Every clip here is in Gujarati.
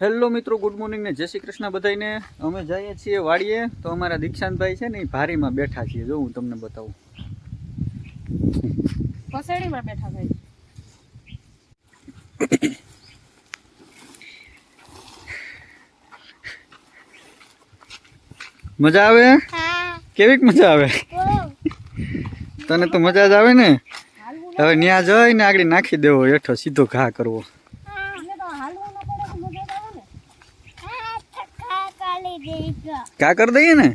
હેલો મિત્રો ગુડ મોર્નિંગ ને જય શ્રી કૃષ્ણ બધાને અમે જઈએ છીએ વાડીએ. તો અમારા દીક્ષાંતભાઈ છે ને એ ભારીમાં બેઠા છીએ. જો હું તમને બતાવું. પસેડીમાં બેઠા ભાઈ મજા આવે? કેવીક મજા આવે? તને તો મજા જ આવે ને? હવે ન્યા જઈને આગળ નાખી દેવો હેઠો સીધો ઘા કરવો એટલે તો હાલવું ન પડે તો મજા જ આવે ને ઘા કરી દઈએ ને?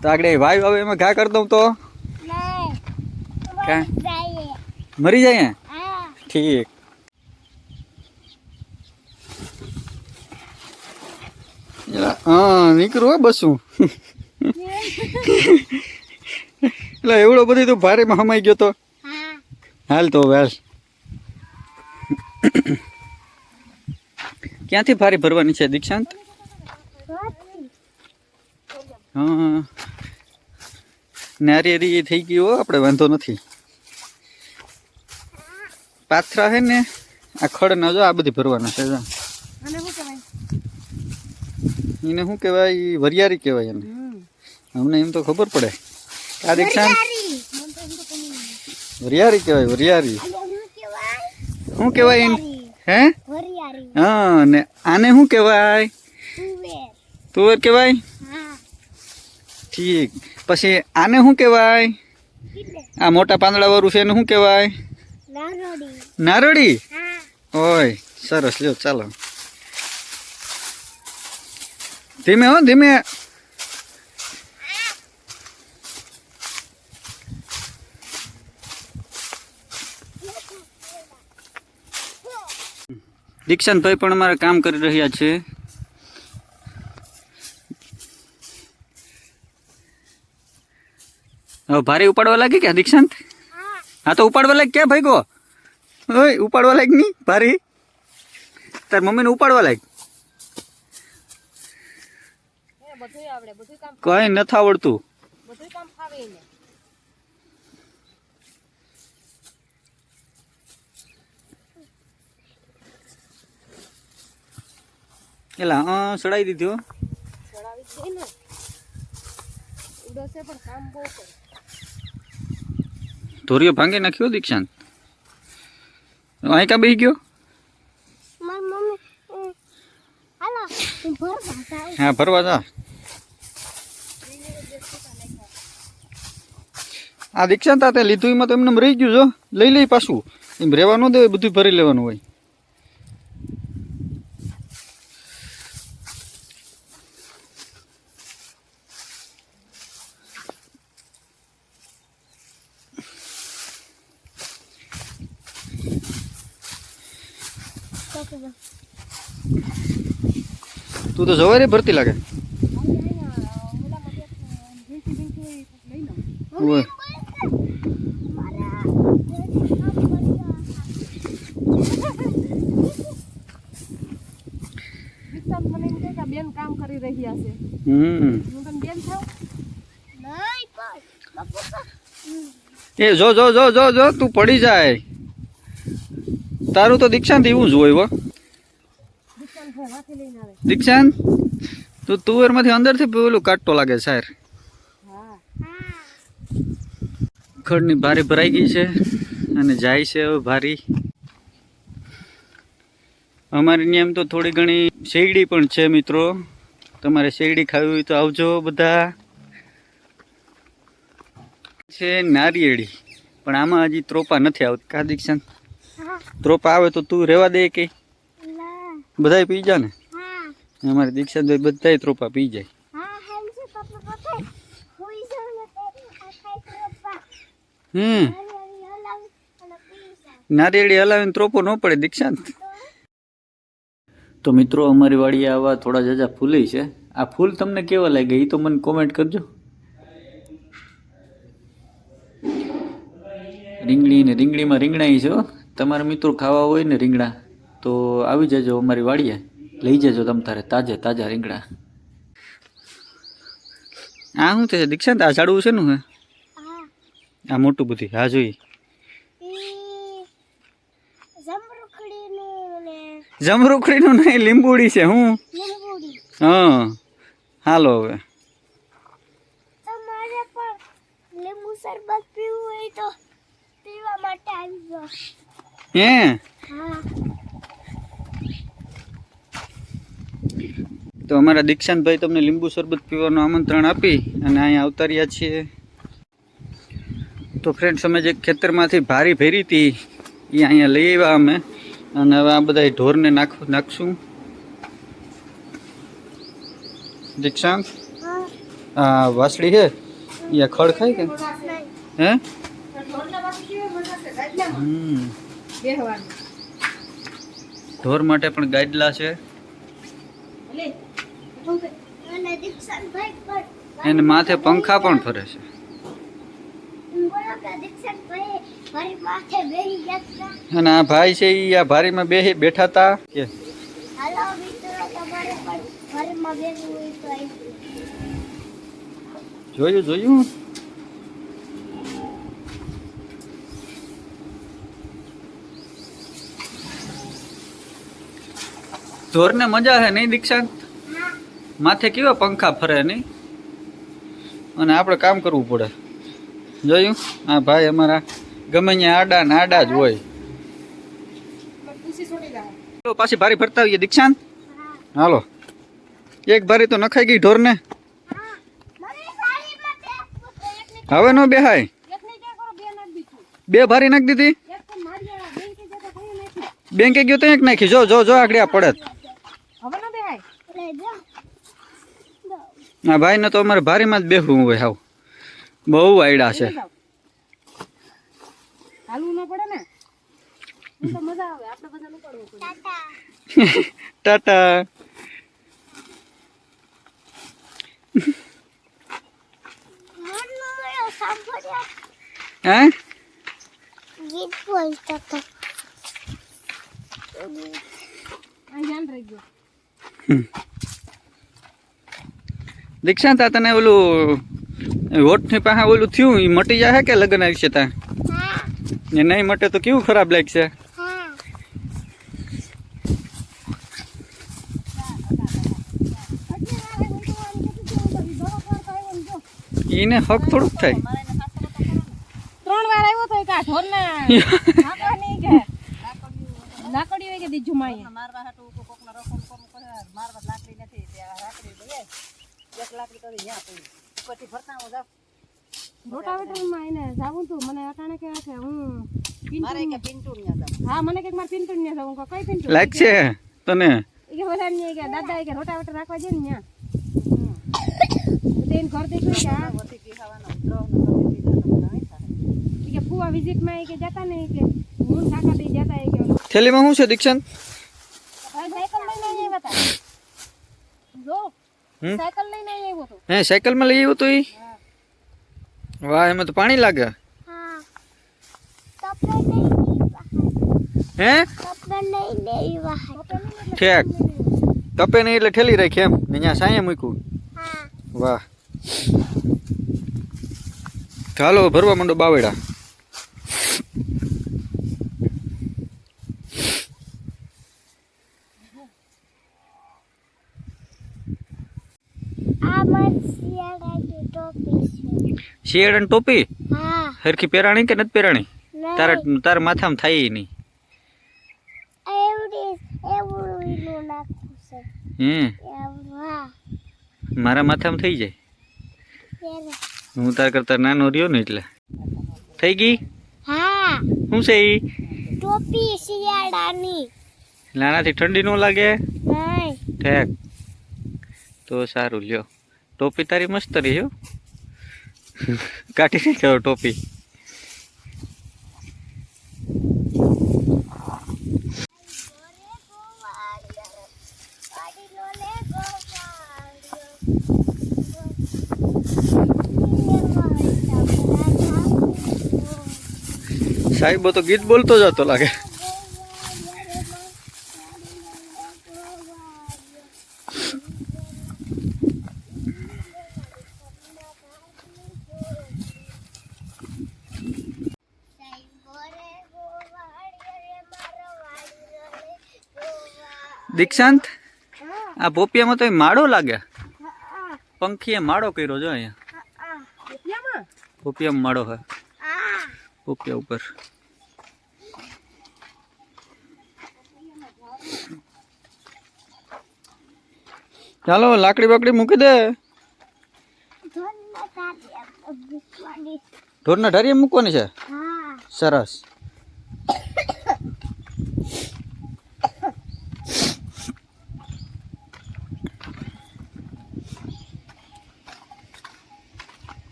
તો આગળ ભાઈ હવે એમાં ઘા કરી દઉં તો? મરી જાય ઠીક. હા નીકળું હો બસું. એટલે એવડો બધી તું ભારેમાં હમાઈ ગયો તો. હાલ તો વેસ હાલ. ક્યાંથી ભારે ભરવાની છે દીક્ષાંત? હા. નારિયેરી થઈ ગઈ હો આપણે વાંધો નથી. પાથરા હે ને આ ખડ ના જો આ બધી ભરવાના છે એને શું કહેવાય? વરિયારી કહેવાય એને. અમને એમ તો ખબર પડે. આ દીક્ષા વરિયારી કહેવાય વરિયારી શું કહેવાય? એને? હે? હા ને આને શું કહેવાય? તુવેર કહેવાય? ઠીક. પછી આને શું કહેવાય? આ મોટા પાંદડા વાળું છે એને શું કહેવાય? નારળી ઓય સરસ. લ્યો ચાલો. ધીમે હો ધીમે. દીક્ષાંતભાઈ પણ અમારે કામ કરી રહ્યા છે. ભારે ઉપાડવા લાગે કે દીક્ષાંત? હા તો ઉપાડવા લાગે ક્યાં ભાઈ ગો ઓય, ઉપાડવા લાગ નહીં ભારી. તાર મમ્મીને ઉપાડવા લાગ. કઈ નથી આવડતું. એલા હા. સડાઈ દીધી સડાવી ને. ઉડશે પણ કામ બહુ કરે. ધોરીઓ ભાંગી નાખ્યો દીક્ષાંત? અહીં કા બેસી ગયો? હા ભરવા જા. આ દીક્ષાંત તે લીધું એમાં તો એમને રહી ગયું જો. લઈ લઈ પાછું. એમ રહેવા ન દે બધું ભરી લેવાનું હોય. તું તો સવારે ભરતી લાગે. બેન કામ કરી રહ્યા છે હમ. બેન એ જો જો જો જો જો તું પડી જાય. તારું તો દીક્ષાંત એવું જ હોય ભાઈ માથે તું તુવેરમાંથી અંદરથી પેલું કાટતો લાગે સાહેર. હા. ખડની ભારી ભરાઈ ગઈ છે અને જાય છે હવે ભારી. અમારી નિયમ એમ તો થોડી ઘણી શેરડી પણ છે મિત્રો. તમારે શેરડી ખાવી હોય તો આવજો બધા. છે નારિયેળી પણ આમાં હજી ત્રોપા નથી આવતી. કા દીક્ષાંત? ત્રોપા આવે તો તું રહેવા દે કે? બધાય પી જા ને? અમારે દીક્ષાંત બધાય ત્રોપા પી જાય. હમ. નારિયેળી હલાવીને ત્રોપો ન પડે દીક્ષાંત. તો મિત્રો અમારી વાડીએ આવા થોડા જાજા ફૂલી છે. આ ફૂલ તમને કેવા લાગે એ તો મને કોમેન્ટ કરજો. રીંગણી ને રીંગણીમાં રીંગણાઈ છે હો. તમારા મિત્રો ખાવા હોય ને રીંગણા. તો આવી જજો અમારી વાડીએ. લઈ જજો તમ તારે તાજે તાજા રીંગણા. આ શું છે દીક્ષાંત? આ ઝાડવું છે નું હે? આ મોટું બધી હા જોઈ. જમરૂખડીનું ને નહીં લીંબુડી છે હું? હા. હાલો હવે. લીંબુ શરબત પીવું હોય તો પીવા માટે આવી હે? હા. તો અમારા દીક્ષાંતભાઈ તમને લીંબુ શરબત પીવાનું આમંત્રણ આપી અને અહીંયા અવતાર્યા છીએ. તો ફ્રેન્ડ્સ અમે જે ખેતરમાંથી ભારી ભેરી હતી એ અહીંયા લઈ આવ્યા અમે. અને હવે આ બધા ઢોરને નાખ નાખશું. દીક્ષાંત? આ વાસળી છે? અહીંયા ખડ ખાય કે? હે? ઢોર માટે પણ ગાઈડલા છે. એને માથે પંખા પણ ફરે છે. અને આ ભાઈ છે એ આ ભારીમાં બે બેઠા હતા. કે જોયું જોયું? ઢોરને મજા છે નહીં દીક્ષાંત? માથે કેવા પંખા ફરે નહીં? અને આપણે કામ કરવું પડે. જોયું? આ ભાઈ અમારા ગમે ત્યાં આડા ને આડા જ હોય. પાછી ભારી ભરતા આવીએ, દીક્ષાંત? હાલો. એક ભારી તો નખાઈ ગઈ ઢોરને. હા હવે ન બેહાય. બે ભારી નાખી દીધી? બેંકે ગયો તો એક નાખી. જો જો જો, આગળ આ પડત હવે ન બેહાય લે જો આ ભાઈને તો અમારે ભારીમાં જ બેહવું હોય હાવ. બહુ આયડા છે. ટાટા. જાઓ. દીક્ષાંત આ તને ઓલું હોઠની પાસે ઓલું થયું એ મટી જાય કે લગ્ન આવશે ત્યાં એ નહીં મટે તો કેવું ખરાબ લાગશે? હા. એને હક થોડુંક થાય. ત્રણ વાર આવ્યો તો કા ઢોર ને કે લાકડી હોય કે દીજુ માઈ રોટાવેટરમાં એને જાવું તું મને અટાણે કે કે હું પિન્ટુ હા મને કે મારે પિન્ટુ ને જાવું કઈ પિન્ટુ લાગશે તને? એ કે બધા ને કે દાદા કે રોટાવેટર રાખવા દે ને ન્યા. તેન ઘર દેખ્યું કે આ ઈ કે ફુવા વિઝિટમાં કે જતા ને કે હું કાકા જતા કે થેલીમાં શું છે દીક્ષાંત? સાયકલ લઈને આવ્યા હતા. જો હમ? સાયકલ લઈને આવ્યો તો હે સાયકલમાં લઈ આવ્યો તો ઈ? વાહ એમાં તો પાણી લાગે? હા. ઠેક. તપે નહીં એટલે ઠેલી રાખી એમ. ને ત્યાં સાંયે મૂક્યું. વાહ. ચાલો ભરવા માંડો બાવેડા શિયાળાની ટોપી? છે શિયાળ અને ટોપી હા. હરખી પહેરાણી કે નથી પહેરાણી? તારા નહીં. તારા માથામાં થાય ય નહીં. એવડી એવડું ઈનું નાખવું છે. હમ. એવું હા મારા માથામાં થઈ જાય. ત્યારે હું તાર કરતા નાનો રહ્યો ને એટલે. થઈ ગઈ? હા. શું છે ઈ? ટોપી શિયાળાની. નાનાથી ઠંડી ન લાગે? નહીં. ઠેક. તો સારું લ્યો. ટોપી તારી મસ્ત રહી હો. કાઢી નાખ્યો ટોપી. સાહેબ તો ગીત બોલતો જતો લાગે સાહેબ રે ગોવાળિયો રે મારો વાળિયો રે ગોવાળિયો દીક્ષાંત આ પોપિયામાં તો માળો લાગે પંખીએ માળો કર્યો જો અહીંયા. પોપિયામાં માળો હે પોપિયા ઉપર. ચાલો લાકડી બાકડી મૂકી દે. ઢોરના ઢારીએ મૂકવાની. છે? સરસ.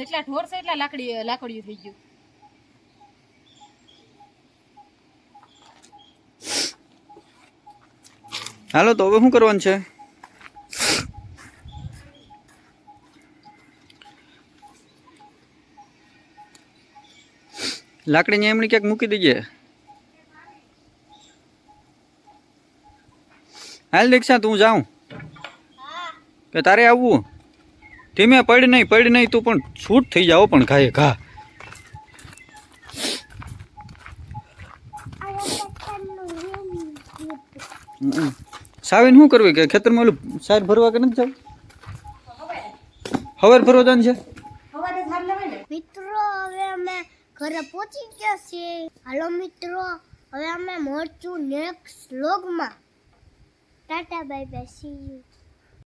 જેટલા ઢોર છે એટલા લાકડી લાકડીયું થઈ ગયું. હાલો તો હવે શું કરવાનું છે? લાકડી ને એમની ક્યાંક મૂકી દઈએ હાલ દીક્ષા તું જાઉં. કે તારે આવવું? ધીમે પડ નહીં પડ નહીં, તું પણ છૂટ થઈ જાઓ પણ ઘાએ ઘા. સાવીને શું કરવી કે ખેતરમાં ઓલું સાર ભરવા કે નથી જવું? હવાર ભરવા જવાનું છે? મિત્રો, હવે અમે ઘરે પહોંચી ગયા છીએ. હાલો મિત્રો, હવે અમે મળશું નેક્સ્ટ વ્લોગમાં tata bye bye see you